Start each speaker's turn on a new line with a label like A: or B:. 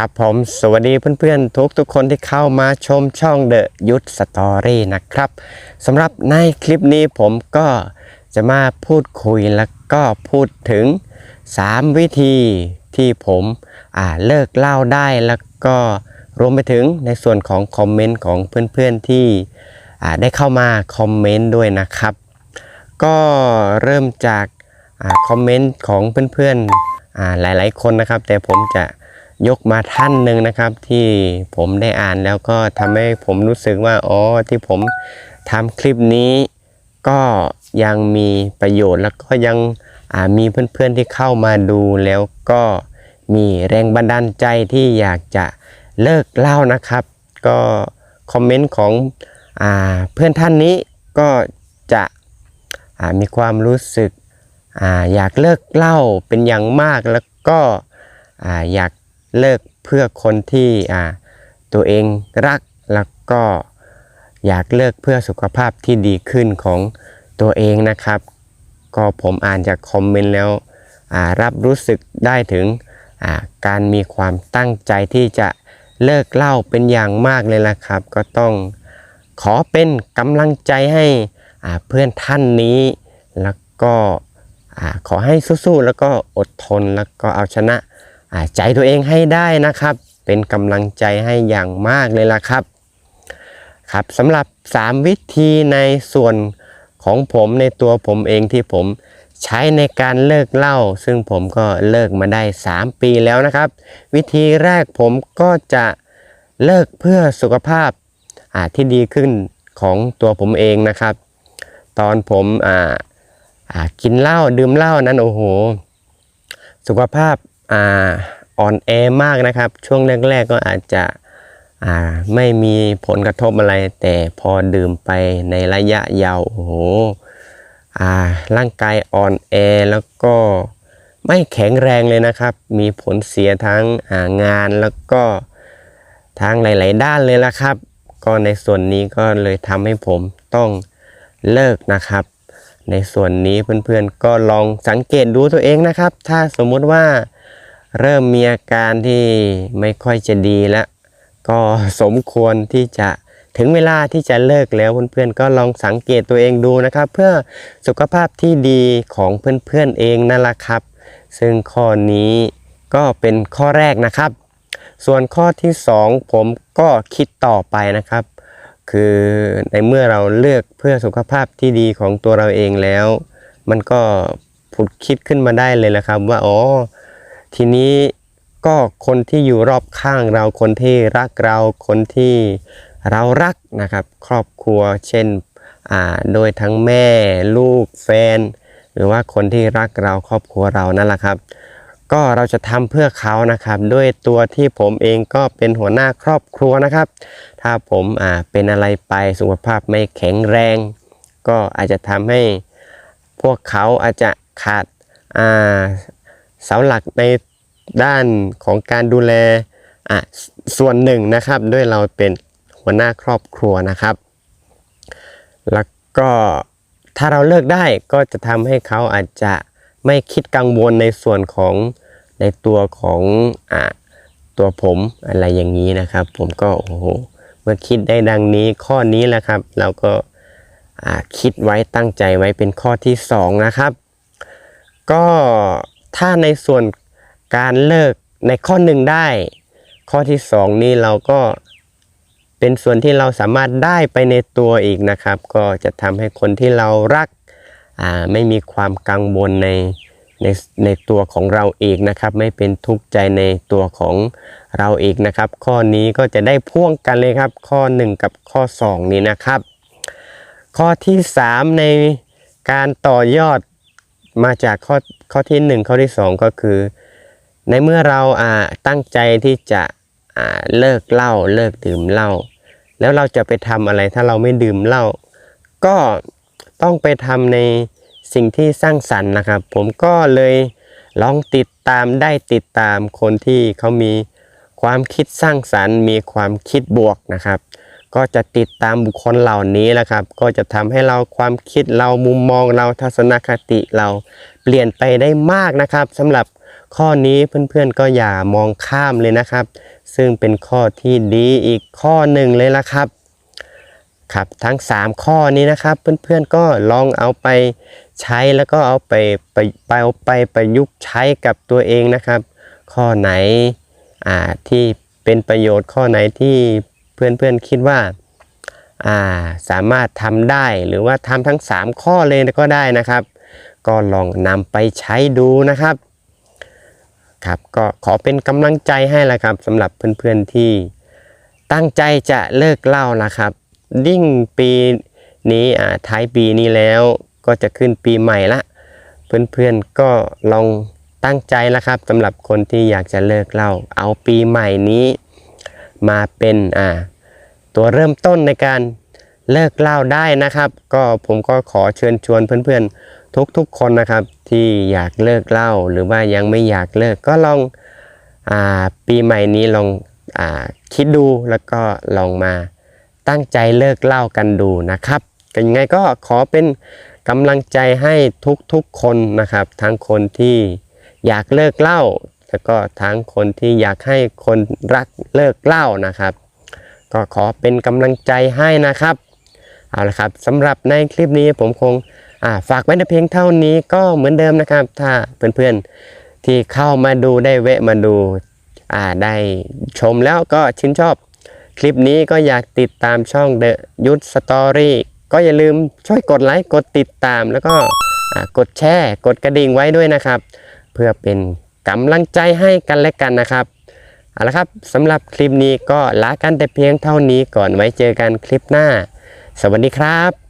A: ครับผมสวัสดีเพื่อนๆ ทุกทุกคนที่เข้ามาชมช่อง The ยุทธสตอรี่นะครับสำหรับในคลิปนี้ผมก็จะมาพูดคุยแล้วก็พูดถึง 3 วิธีที่ผมเลิกเล่าได้แล้วก็รวมไปถึงในส่วนของคอมเมนต์ของเพื่อนๆที่อ่ได้เข้ามาคอมเมนต์ด้วยนะครับ ก็เริ่มจากอคอมเมนต์ของเพื่อนๆอ่าหลายๆคนนะครับ แต่ผมจะ ยกมาท่านหนึ่งนะครับ ที่ผมได้อ่านแล้วก็ทำให้ผมรู้สึกว่าอ๋อที่ผมทำคลิปนี้ ก็ยังมีประโยชน์แล้วก็ยังมีเพื่อนๆที่เข้ามาดูแล้วก็มีแรงบันดาลใจที่อยากจะเลิกเล่านะครับ ก็คอมเมนต์ของอเพื่อนท่านนี้ก็จะมีความรู้สึกออยากเลิกเหล้าเป็นอย่างมากแล้วก็ออยาก เลิกเพื่อคนที่อ่าตัวเองรักแล้วก็อยากเลิกเพื่อสุขภาพที่ดีขึ้นของตัวเองนะครับ ก็ผมอ่านจากคอมเมนต์แล้วรับรู้สึกได้ถึงการมีความตั้งใจที่จะเลิกเหล้าเป็นอย่างมากเลยละครับ ก็ต้องขอเป็นกำลังใจให้เพื่อนท่านนี้ แล้วก็อขอให้สู้ๆแล้วก็อดทนแล้วก็เอาชนะ ใจตัวเองให้ได้นะครับ เป็นกำลังใจให้อย่างมากเลยล่ะครับ ครับสำหรับ 3 วิธีในส่วนของผมในตัวผมเองที่ผมใช้ในการเลิกเหล้าซึ่งผมก็เลิกมาได้ 3 ปีแล้วนะครับ วิธีแรกผมก็จะเลิกเพื่อสุขภาพาที่ดีขึ้นของตัวผมเองนะครับ ตอนผมกินเหล้าดื่มเหล้านั้นโอ้โห สุขภาพ อ่อนแอมากนะครับ ช่วงแรก ๆก็อาจจะไม่มีผลกระทบอะไร แต่พอดื่มไปในระยะยาวโอ้โหร่างกายอ่อนแอแล้วก็ไม่แข็งแรงเลยนะครับ มีผลเสียทั้งางานแล้วก็ทางหลาย ๆ ด้านเลยละครับ ก็ในส่วนนี้ก็เลยทำให้ผมต้องเลิกนะครับ ในส่วนนี้เพื่อน ๆ ก็ลองสังเกตดูตัวเองนะครับ ถ้าสมมติว่า เริ่มมีอาการที่ไม่ค่อยจะดีแล้ว ก็สมควรที่จะถึงเวลาที่จะเลิกแล้วเพื่อนๆก็ลองสังเกตตัวเองดูนะครับ เพื่อสุขภาพที่ดีของเพื่อนๆเองนั่นแหละครับ ซึ่งข้อนี้ก็เป็นข้อแรกนะครับ ส่วนข้อที่สองผมก็คิดต่อไปนะครับ คือในเมื่อเราเลือกเพื่อสุขภาพที่ดีของตัวเราเองแล้ว มันก็ผุดคิดขึ้นมาได้เลยนะครับ ว่าอ๋อ ทีนี้ก็คนที่อยู่รอบข้างเราคนที่รักเราคนที่เรารักนะครับ ครอบครัวเช่นโดยทั้งแม่ลูกแฟน หรือว่าคนที่รักเราครอบครัวเรานั่นแหละครับ ก็เราจะทำเพื่อเขานะครับ ด้วยตัวที่ผมเองก็เป็นหัวหน้าครอบครัวนะครับ ถ้าผมเป็นอะไรไปสุขภาพไม่แข็งแรง ก็อาจจะทำให้พวกเขาอาจจะขาดอ่า เสาหลักในด้านของการดูแลอะส่วนหนึ่งนะครับ ด้วยเราเป็นหัวหน้าครอบครัวนะครับ แล้วก็ถ้าเราเลิกได้ก็จะทำให้เขาอาจจะไม่คิดกังวลในส่วนของในตัวของอ่าตัวผมอะไรอย่างนี้นะครับ ผมก็โอ้โหเมื่อคิดได้ดังนี้ข้อนี้แหละครับ เราก็อ่าคิดไว้ตั้งใจไว้เป็นข้อที่สองนะครับ ก็ ถ้าในส่วนการเลิกในข้อหนึ่งได้ ข้อที่สองนี่เราก็เป็นส่วนที่เราสามารถได้ไปในตัวอีกนะครับ ก็จะทำให้คนที่เรารักไม่มีความกังวลในในในตัวของเราเอีกนะครับ ไม่เป็นทุกข์ใจในตัวของเราเอีกนะครับ ข้อนี้ก็จะได้พ่วงกันเลยครับ ข้อ 1 กับข้อ 2 นี้นะครับ ข้อที่ 3 ในการต่อยอด มาจากข้อข้อที่1ข้อที่2ก็คือ ในเมื่อเราอ่าตั้งใจที่จะอ่าเลิกเหล้าเลิกดื่มเหล้าแล้วเราจะไปทำอะไรถ้าเราไม่ดื่มเหล้าก็ต้องไปทำในสิ่งที่สร้างสรรค์นะครับ ผมก็เลยลองติดตามได้ติดตามคนที่เขามีความคิดสร้างสรรค์ มีความคิดบวกนะครับ ก็จะติดตามบุคคลเหล่านี้แหละครับ ก็จะทำให้เราความคิดเรามุมมองเราทัศนคติเราเปลี่ยนไปได้มากนะครับสำหรับข้อนี้เพื่อนๆก็อย่ามองข้ามเลยนะครับ ซึ่งเป็นข้อที่ดีอีกข้อหนึ่งเลยละครับครับทั้ง 3 ข้อนี้นะครับเพื่อนๆก็ลองเอาไปใช้แล้วก็เอาไปไปไปเอาไปประยุกต์ใช้กับตัวเองนะครับ ข้อไหนอ่าที่เป็นประโยชน์ข้อไหนที่ เพื่อนๆคิดว่าาสามารถทำได้หรือว่าทำทั้ง 3 ข้อเลยก็ได้นะครับ ก็ลองนำไปใช้ดูนะครับครับก็ขอเป็นกำลังใจให้ละครับสำหรับเพื่อนๆที่ตั้งใจจะเลิกเหล้านะครับ ยิ่งปีนี้อ่าท้ายปีนี้แล้วก็จะขึ้นปีใหม่ละ เพื่อนๆก็ลองตั้งใจล้วครับสำหรับคนที่อยากจะเลิกเหล้าเอาปีใหม่นี้ มาเป็นอ่าตัวเริ่มต้นในการเลิกเหล้าได้นะครับ ก็ผมก็ขอเชิญชวนเพื่อนๆ ทุกๆคนนะครับ ที่อยากเลิกเหล้าหรือว่ายังไม่อยากเลิกก็ลองอ่าปีใหม่นี้ลองอาคิดดูแล้วก็ลองมาตั้งใจเลิกเหล้ากันดูนะครับก็ยังไงก็ขอเป็นกำลังใจให้ทุกๆคนนะครับ ทั้งคนที่อยากเลิกเหล้า แล้วก็ทั้งคนที่อยากให้คนรักเลิกเหล้านะครับ ก็ขอเป็นกำลังใจให้นะครับเอาละครับสำหรับในคลิปนี้ผมคงาฝากไว้ในเพียงเท่านี้ก็เหมือนเดิมนะครับ ถ้าเพื่อนๆที่เข้ามาดูได้แวะมาดูาได้ชมแล้วก็ชื่นชอบคลิปนี้ก็อยากติดตามช่อง The Youth Story ก็อย่าลืมช่วยกดไลค์กดติดตามแล้วก็กดแชร์ กดกระดิ่งไว้ด้วยนะครับ เพื่อเป็น กำลังใจให้กันและกันนะครับเอาละครับสำหรับคลิปนี้ก็ลากันแต่เพียงเท่านี้ก่อนไว้เจอกันคลิปหน้า สวัสดีครับ